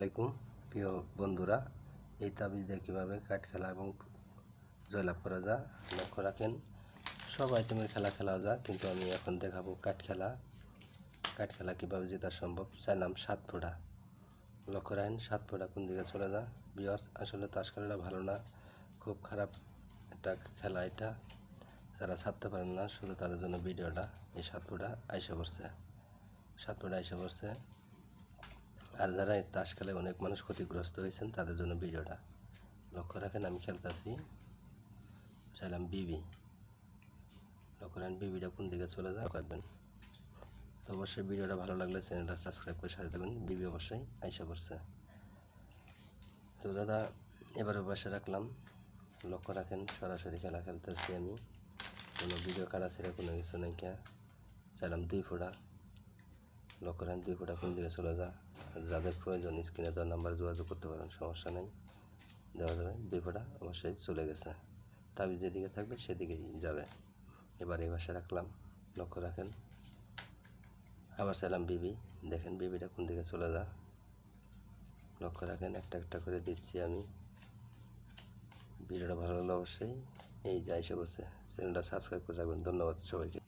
আলাইকুম, প্রিয় বন্ধুরা, এই তাবিজ দিয়ে কীভাবে কাঠ খেলা এবং জয়লাভ করা যায়, লক্ষ্য রাখেন। সব আইটেমের খেলা খেলা যায়, কিন্তু আমি এখন দেখাবো কাঠ খেলা। কাঠ খেলা কীভাবে জেতা সম্ভব চাইলাম সাত ফোঁটা লক্ষ্য রাখেন সাত ফোঁটা কোন দিকে চলে যায়? বিয়ার্স আসলে তাস খেলাটা ভালো না, খুব খারাপ একটা খেলা এটা। যারা ছাড়তে পারেন না, শুধু তাদের জন্য ভিডিওটা, এই সাত ফোঁটা আইসে পড়ছে। সাত ফোঁটা আইসে পড়ছে। আর যারা তাস খেলে অনেক মানুষ ক্ষতিগ্রস্ত হয়েছেন, তাদের জন্য ভিডিওটা লক্ষ্য রাখেন, আমি খেলতেছি। চাইলাম বিবি। লক্ষ্য রাখেন, বিবিটা কোন দিকে চলে যায় রাখবেন তো অবশ্যই ভিডিওটা ভালো লাগলে চ্যানেলটা সাবস্ক্রাইব করে সাথে দেবেন বিবি অবশ্যই আইসা পড়ছে। তো দাদা, এবারে বসে রাখলাম। লক্ষ্য রাখেন, সরাসরি খেলা খেলতেছি আমি। কোনো ভিডিও কাটা ছেড়ে কোনো কিছু নেই কে। চাইলাম দুই ফোঁটা লক্ষ্য রাখেন দুই ফোঁটা কোন দিকে চলে যা যাদের প্রয়োজন স্ক্রিনে দেওয়ার নাম্বার যোগাযোগ করতে পারেন, সমস্যা নেই। দেওয়া যাবে, দুই ফোঁটা অবশ্যই চলে গেছে। তাবিজ যেদিকে থাকবে সেদিকেই যাবে। এবার এই পাশে রাখলাম, লক্ষ্য রাখেন। আবার চাইলাম বিবি। দেখেন বিবিটা কোন দিকে চলে যা লক্ষ্য রাখেন, একটা একটা করে দিচ্ছি আমি। ভিডিওটা ভালো লাগলে অবশ্যই এই যাই সে বসে চ্যানেলটা সাবস্ক্রাইব করে রাখবেন। ধন্যবাদ সবাইকে।